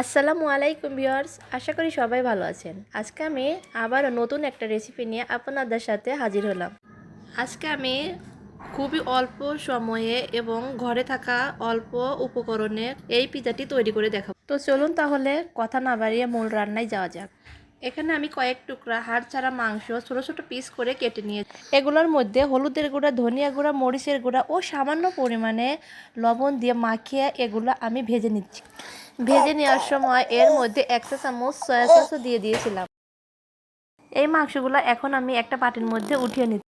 আসসালামু আলাইকুম ভিউয়ার্স, আশা করি সবাই ভালো আছেন। আজকে আমি আবারও নতুন একটা রেসিপি নিয়ে আপনাদের সাথে হাজির হলাম। আজকে আমি খুবই অল্প সময়ে এবং ঘরে থাকা অল্প উপকরণে এই পিজাটি তৈরি করে দেখাবো। তো চলুন তাহলে কথা না বাড়িয়ে মূল রান্নায় যাওয়া যাক। এখানে আমি কয়েক টুকরা হাড় ছাড়া মাংস ছোটো ছোটো পিস করে কেটে নিয়েছি। এগুলোর মধ্যে হলুদের গুঁড়া, ধনিয়া গুঁড়া, মরিচের গুঁড়া ও সামান্য পরিমাণে লবণ দিয়ে মাখিয়ে এগুলো আমি ভেজে নিচ্ছি। ভেজে নেওয়ার সময় এর মধ্যে এক চা চামচ সয়া সসও দিয়ে দিয়েছিলাম। এই মাংসগুলো এখন আমি একটা পাটির মধ্যে উঠিয়ে নিচ্ছি।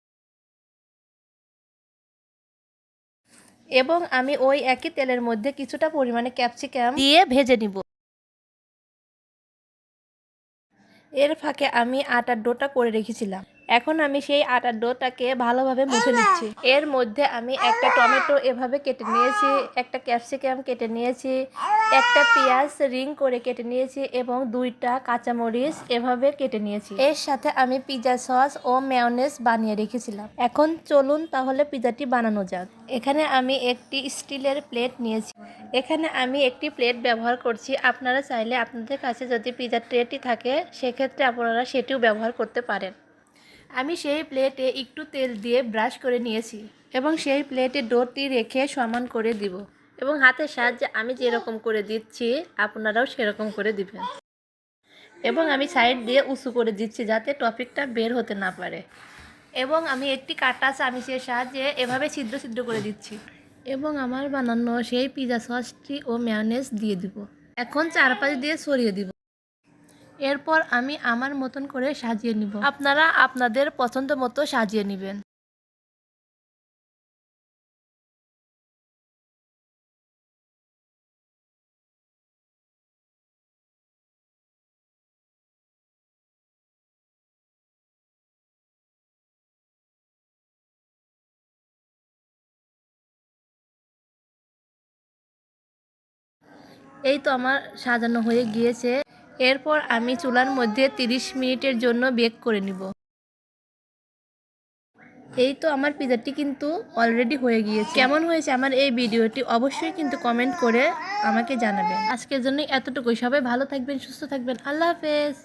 এবং আমি ওই একই তেলের মধ্যে কিছুটা পরিমাণে ক্যাপসিকাম দিয়ে ভেজে নিব। এর ফাঁকে আমি আটার ডোটা করে রেখেছিলাম। এখন আমি সেই আটার ডোটাকে ভালোভাবে মুছে নিচ্ছি। এর মধ্যে আমি একটা টমেটো এভাবে কেটে নিয়েছি একটা ক্যাপসিকাম কেটে নিয়েছি একটা পেঁয়াজ রিং করে কেটে নিয়েছি এবং দুইটা কাঁচামরিচ এভাবে কেটে নিয়েছি। এর সাথে আমি পিজা সস ও মেয়নেজ বানিয়ে রেখেছিলাম। এখন চলুন তাহলে পিজাটি বানানো যাক। এখানে আমি একটি স্টিলের প্লেট নিয়েছি। এখানে আমি একটি প্লেট ব্যবহার করছি। আপনারা চাইলে আপনাদের কাছে যদি পিজার ট্রেটি থাকে সেক্ষেত্রে আপনারা সেটিও ব্যবহার করতে পারেন। আমি সেই প্লেটে একটু তেল দিয়ে ব্রাশ করে নিয়েছি এবং সেই প্লেটে ডোটি রেখে সমান করে দিব। এবং হাতের সাহায্যে আমি যেরকম করে দিচ্ছি, আপনারাও সেরকম করে দিবেন। এবং আমি সাইড দিয়ে উঁচু করে দিচ্ছি যাতে টপিকটা বের হতে না পারে। এবং আমি একটি কাটা চামিচের সাহায্যে এভাবে ছিদ্র ছিদ্র করে দিচ্ছি। এবং আমার বানানো সেই পিজা সসটি ও ম্যানেজ দিয়ে দিব। এখন চারপাশ দিয়ে ছড়িয়ে দিব। এরপর আমি আমার মতন করে সাজিয়ে নিব। আপনারা আপনাদের পছন্দ মতো সাজিয়ে নেবেন। এই তো আমার সাজানো হয়ে গিয়েছে। এরপর আমি চুলার মধ্যে 30 মিনিটের জন্য বেক করে নিব। এই তো আমার পিজাটি কিন্তু অলরেডি হয়ে গিয়েছে। কেমন হয়েছে আমার এই ভিডিওটি অবশ্যই কিন্তু কমেন্ট করে আমাকে জানাবেন। আজকের জন্য এতটুকুই। সবাই ভালো থাকবেন, সুস্থ থাকবেন। আল্লাহ হাফেজ।